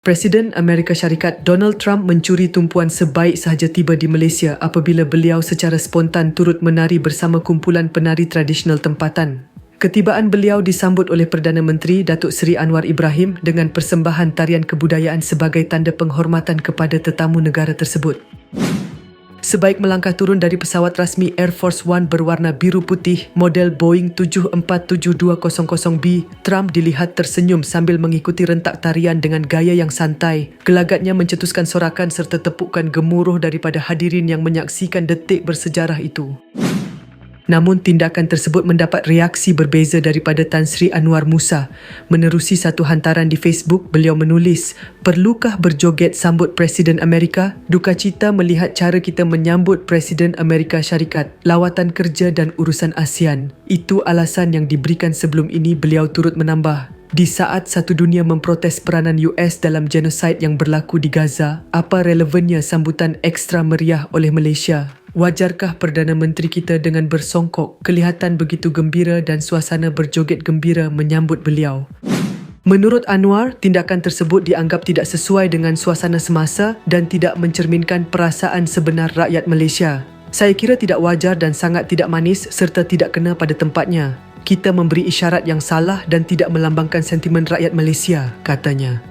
Presiden Amerika Syarikat Donald Trump mencuri tumpuan sebaik sahaja tiba di Malaysia apabila beliau secara spontan turut menari bersama kumpulan penari tradisional tempatan. Ketibaan beliau disambut oleh Perdana Menteri Datuk Seri Anwar Ibrahim dengan persembahan tarian kebudayaan sebagai tanda penghormatan kepada tetamu negara tersebut. Sebaik melangkah turun dari pesawat rasmi Air Force One berwarna biru putih model Boeing 747-200B, Trump dilihat tersenyum sambil mengikuti rentak tarian dengan gaya yang santai. Gelagatnya mencetuskan sorakan serta tepukan gemuruh daripada hadirin yang menyaksikan detik bersejarah itu. Namun tindakan tersebut mendapat reaksi berbeza daripada Tan Sri Anwar Musa. Menerusi satu hantaran di Facebook, beliau menulis, Perlukah berjoget sambut Presiden Amerika? Duka cita melihat cara kita menyambut Presiden Amerika Syarikat, lawatan kerja dan urusan ASEAN. Itu alasan yang diberikan sebelum ini beliau turut menambah. Di saat satu dunia memprotes peranan US dalam genosid yang berlaku di Gaza, apa relevannya sambutan ekstra meriah oleh Malaysia? Wajarkah Perdana Menteri kita dengan bersongkok kelihatan begitu gembira dan suasana berjoget gembira menyambut beliau? Menurut Anwar, tindakan tersebut dianggap tidak sesuai dengan suasana semasa dan tidak mencerminkan perasaan sebenar rakyat Malaysia. Saya kira tidak wajar dan sangat tidak manis serta tidak kena pada tempatnya. Kita memberi isyarat yang salah dan tidak melambangkan sentimen rakyat Malaysia, katanya.